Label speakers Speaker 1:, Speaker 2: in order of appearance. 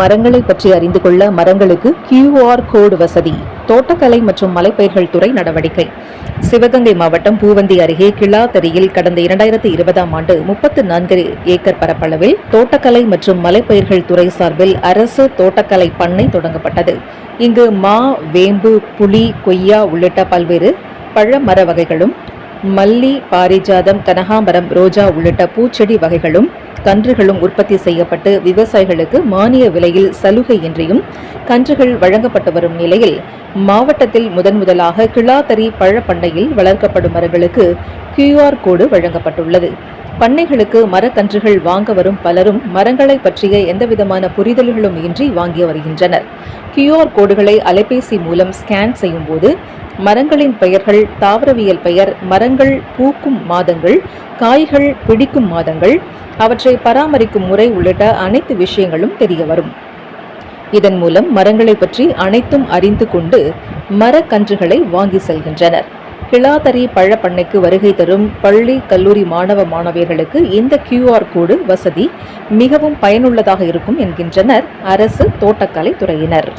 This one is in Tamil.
Speaker 1: மரங்களை பற்றி அறிந்து கொள்ள மரங்களுக்கு கியூஆர் கோடு வசதி தோட்டக்கலை மற்றும் மலைப்பயிர்கள் துறை நடவடிக்கை. சிவகங்கை மாவட்டம் பூவந்தி அருகே கிளாத்தறியில் கடந்த இரண்டாயிரத்தி இருபதாம் ஆண்டு முப்பத்து நான்கு ஏக்கர் பரப்பளவில் தோட்டக்கலை மற்றும் மலைப்பயிர்கள் துறை சார்பில் அரசு தோட்டக்கலை பண்ணை தொடங்கப்பட்டது. இங்கு மா வேம்பு புளி கொய்யா உள்ளிட்ட பல்வேறு பழ மர வகைகளும் மல்லி பாரிஜாதம் கனகாம்பரம் ரோஜா உள்ளிட்ட பூச்செடி வகைகளும் கன்றுகளும் உற்பத்தி செய்யப்பட்டு விவசாயிகளுக்கு மானிய விலையில் சலுகையின்றியும் கன்றுகள் வழங்கப்பட்டு வரும் நிலையில் மாவட்டத்தில் முதன் முதலாக கிளாத்தறி பழப்பண்ணையில் வளர்க்கப்படும் மரங்களுக்கு கியூஆர் கோடு வழங்கப்பட்டுள்ளது. பண்ணைகளுக்கு மரக்கன்றுகள் வாங்க வரும் பலரும் மரங்களை பற்றிய எந்தவிதமான புரிதல்களும் இன்றி வாங்கி வருகின்றனர். கியூஆர் கோடுகளை அலைபேசி மூலம் ஸ்கேன் செய்யும்போது மரங்களின் பெயர்கள் தாவரவியல் பெயர் மரங்கள் பூக்கும் மாதங்கள் காய்கள் பிடிக்கும் மாதங்கள் அவற்றை பராமரிக்கும் முறை உள்ளிட்ட அனைத்து விஷயங்களும் தெரிய வரும். இதன் மூலம் மரங்களை பற்றி அனைத்தும் அறிந்து கொண்டு மரக்கன்றுகளை வாங்கி செல்கின்றனர். கிளாதரி பழப்பண்ணைக்கு வருகை தரும் பள்ளி கல்லூரி மாணவ மாணவியர்களுக்கு இந்த கியூஆர் கோடு வசதி மிகவும் பயனுள்ளதாக இருக்கும் என்கின்றனர் அரசு தோட்டக்கலை துறையினர்